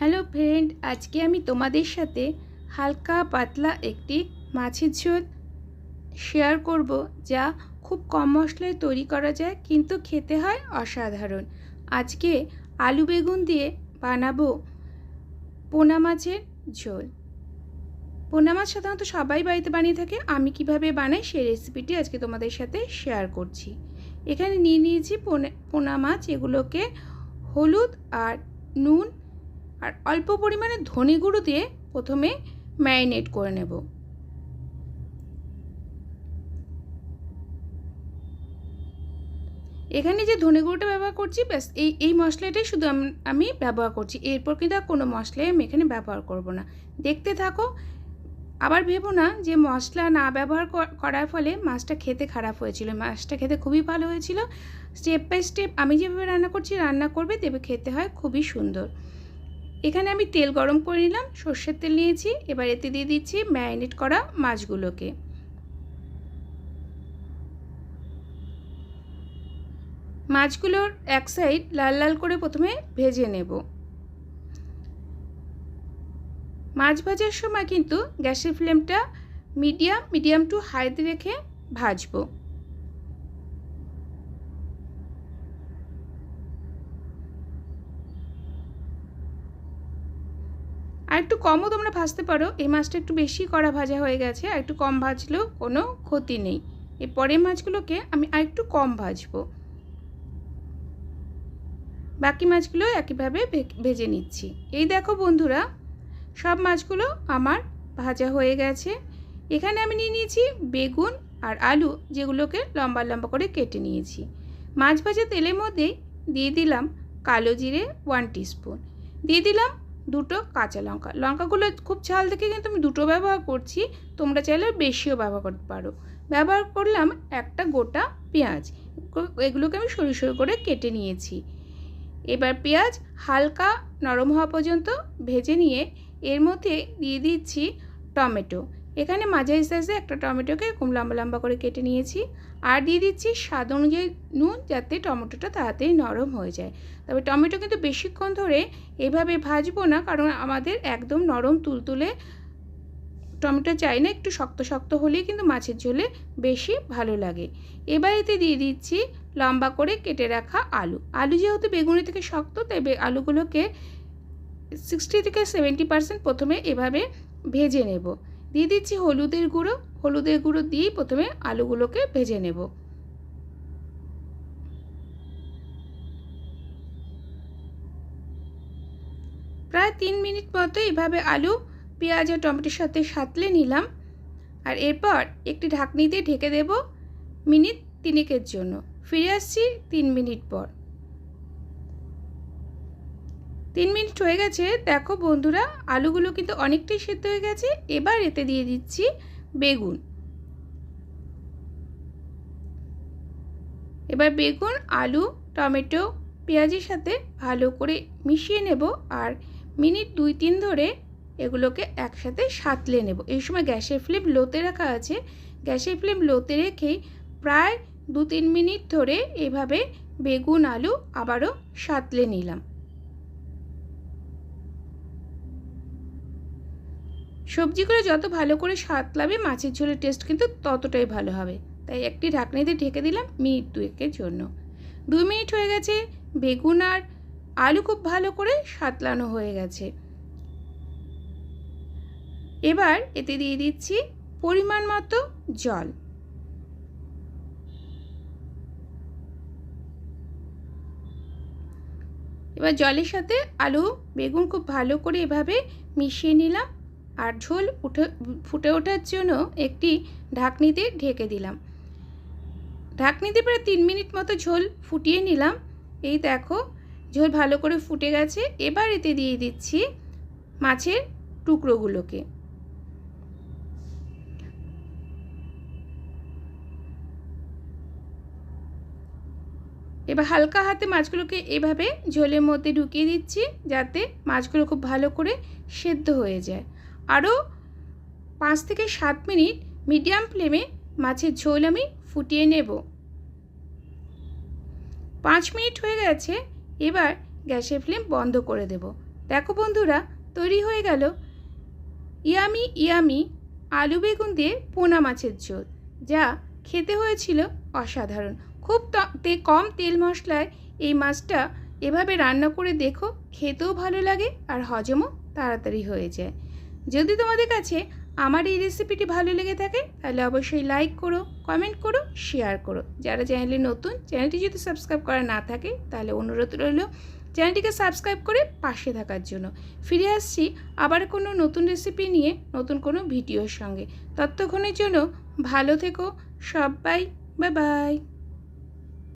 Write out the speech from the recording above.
Hello friend, আজকে আমি তোমাদের সাথে হালকা পাতলা একটি মাছের ঝোল শেয়ার করব, যা খুব কম মশলায় তৈরি করা যায় কিন্তু খেতে হয় অসাধারণ। আজকে আলু বেগুন দিয়ে বানাবো পোনা মাছের ঝোল। পোনা মাছ সাধারণত সবাই বাড়িতে বানিয়ে থাকে, আমি কীভাবে বানাই সেই রেসিপিটি আজকে তোমাদের সাথে শেয়ার করছি। এখানে নিয়ে নিয়েছি পোনা মাছ, এগুলোকে হলুদ আর নুন আর অল্প পরিমাণে ধনে গুঁড়ো দিয়ে প্রথমে ম্যারিনেট করে নেব। এখানে যে ধনে গুঁড়োটা ব্যবহার করছি, ব্যাস, এই এই মশলাটাই শুধু আমি ব্যবহার করছি। এরপর কিন্তু আর কোনো মশলাই আমি এখানে ব্যবহার করব না। দেখতে থাকো, আবার ভেবো না যে মশলা না ব্যবহার করার ফলে মাছটা খেতে খারাপ হয়েছিল। মাছটা খেতে খুবই ভালো হয়েছিল। স্টেপ বাই স্টেপ আমি যেভাবে রান্না করছি, রান্না করবে দেবে খেতে হয়, খুবই সুন্দর। এখানে আমি তেল গরম করে নিলাম, সর্ষের তেল নিয়েছি, এবার এতে দিয়ে দিচ্ছি ম্যারিনেট করা মাছগুলোকে। মাছগুলোর এক সাইড লাল লাল করে প্রথমে ভেজে নেব। মাছ ভাজার সময় কিন্তু গ্যাসের ফ্লেমটা মিডিয়াম মিডিয়াম টু হাইতে রেখে ভাজবো। আর একটু কমও তোমরা ভাজতে পারো। এই মাছটা একটু বেশি কড়া ভাজা হয়ে গেছে, আর একটু কম ভাজলেও কোনো ক্ষতি নেই। এর পরের মাছগুলোকে আমি আর একটু কম ভাজবো। বাকি মাছগুলো একইভাবে ভেজে নিচ্ছি। এই দেখো বন্ধুরা, সব মাছগুলো আমার ভাজা হয়ে গেছে। এখানে আমি নিয়ে নিয়েছি বেগুন আর আলু, যেগুলোকে লম্বা লম্বা করে কেটে নিয়েছি। মাছ ভাজা তেলের মধ্যে দিয়ে দিলাম কালো জিরে ওয়ান টিস্পুন। দিয়ে দিলাম দুটো কাঁচা লঙ্কা। লঙ্কাগুলো খুব ঝাল থেকে কিন্তু আমি দুটো ব্যবহার করছি। তোমরা চাইলে বেশিও ব্যবহার করতে পারো। ব্যবহার করলাম একটা গোটা পেঁয়াজ। এগুলোকে আমি সরু সরু করে কেটে নিয়েছি। এবার পেঁয়াজ হালকা নরম হওয়া পর্যন্ত ভেজে নিয়ে এর মধ্যে দিয়ে দিচ্ছি টমেটো। এখানে মাঝারি সাইজে একটা টমেটোকে খুব লম্বা লম্বা করে কেটে নিয়েছি। আর দিয়ে দিচ্ছি স্বাদ অনুযায়ী নুন যাতে টমেটোটা তাড়াতাড়ি নরম হয়ে যায়। তবে টমেটো কিন্তু বেশিক্ষণ ধরে এভাবে ভাজবো না, কারণ আমাদের একদম নরম তুলতুলে টমেটো চাই না, একটু শক্ত শক্ত হলেই কিন্তু মাছের ঝোলে বেশি ভালো লাগে। এবার এতে দিয়ে দিচ্ছি লম্বা করে কেটে রাখা আলু। আলু যেহেতু বেগুনি থেকে শক্ত, তাই আলুগুলোকে সিক্সটি থেকে সেভেন্টি পার্সেন্ট প্রথমে এভাবে ভেজে নেব। দিয়ে দিচ্ছি হলুদের গুঁড়ো। হলুদের গুঁড়ো দিয়েই প্রথমে আলুগুলোকে ভেজে নেব। প্রায় তিন মিনিট মতো এভাবে আলু, পেঁয়াজ আর টমেটোর সাথে সাতলে নিলাম। আর এরপর একটি ঢাকনি দিয়ে ঢেকে দেব মিনিট তিনেকের জন্য। ফিরে আসছি তিন মিনিট পর। তিন মিনিট হয়ে গেছে। দেখো বন্ধুরা, আলুগুলো কিন্তু অনেকটাই সেদ্ধ হয়ে গেছে। এবার এতে দিয়ে দিচ্ছি বেগুন। এবার বেগুন, আলু, টমেটো, পেঁয়াজের সাথে ভালো করে মিশিয়ে নেব আর মিনিট দুই তিন ধরে এগুলোকে একসাথে সাতলে নেব। এই সময় গ্যাসের ফ্লেম লোতে রাখা আছে। গ্যাসের ফ্লেম লোতে রেখেই প্রায় দু তিন মিনিট ধরে এভাবে বেগুন, আলু আবারও সাতলে নিলাম। সবজিগুলো যত ভালো করে সাতলাবে, মাছের ঝোলের টেস্ট কিন্তু ততটাই ভালো হবে। তাই একটি ঢাকনিতে ঢেকে দিলাম মিনিট দুয়েকের জন্য। দুই মিনিট হয়ে গেছে, বেগুন আর আলু খুব ভালো করে সাতলানো হয়ে গেছে। এবার এতে দিয়ে দিচ্ছি পরিমাণ মতো জল। এবার জলের সাথে আলু, বেগুন খুব ভালো করে এভাবে মিশিয়ে নিলাম। আর ঝোল উঠে, ফুটে ওঠার জন্য একটি ঢাকনিতে ঢেকে দিলাম। ঢাকনিতে প্রায় তিন মিনিট মতো ঝোল ফুটিয়ে নিলাম। এই দেখো, ঝোল ভালো করে ফুটে গেছে। এবার এতে দিয়ে দিচ্ছি মাছের টুকরোগুলোকে। এবার হালকা হাতে মাছগুলোকে এভাবে ঝোলের মধ্যে ঢুকিয়ে দিচ্ছি যাতে মাছগুলো খুব ভালো করে সেদ্ধ হয়ে যায়। আরও পাঁচ থেকে সাত মিনিট মিডিয়াম ফ্লেমে মাছের ঝোল আমি ফুটিয়ে নেব। পাঁচ মিনিট হয়ে গেছে, এবার গ্যাসের ফ্লেম বন্ধ করে দেব। দেখো বন্ধুরা, তৈরি হয়ে গেল ইয়ামি ইয়ামি আলু বেগুন দিয়ে পোনা মাছের ঝোল, যা খেতে হয়েছিল অসাধারণ। খুব ত- কম তেল মশলায় এই মাছটা এভাবে রান্না করে দেখো, খেতেও ভালো লাগে আর হজমও তাড়াতাড়ি হয়ে যায়। যদি তোমাদের কাছে আমার এই রেসিপিটি ভালো লেগে থাকে, তাহলে অবশ্যই লাইক করো কমেন্ট করো শেয়ার করো। যারা চ্যানেলে নতুন চ্যানেলটি যদি সাবস্ক্রাইব করা না থাকে, তাহলে অনুরোধ রইল চ্যানেলটিকে সাবস্ক্রাইব করে পাশে থাকার জন্য। ফিরে আসছি আবার কোনো নতুন রেসিপি নিয়ে, নতুন কোনো ভিডিওর সঙ্গে। ততক্ষণের জন্য ভালো থেকো, সবাই বাই বাই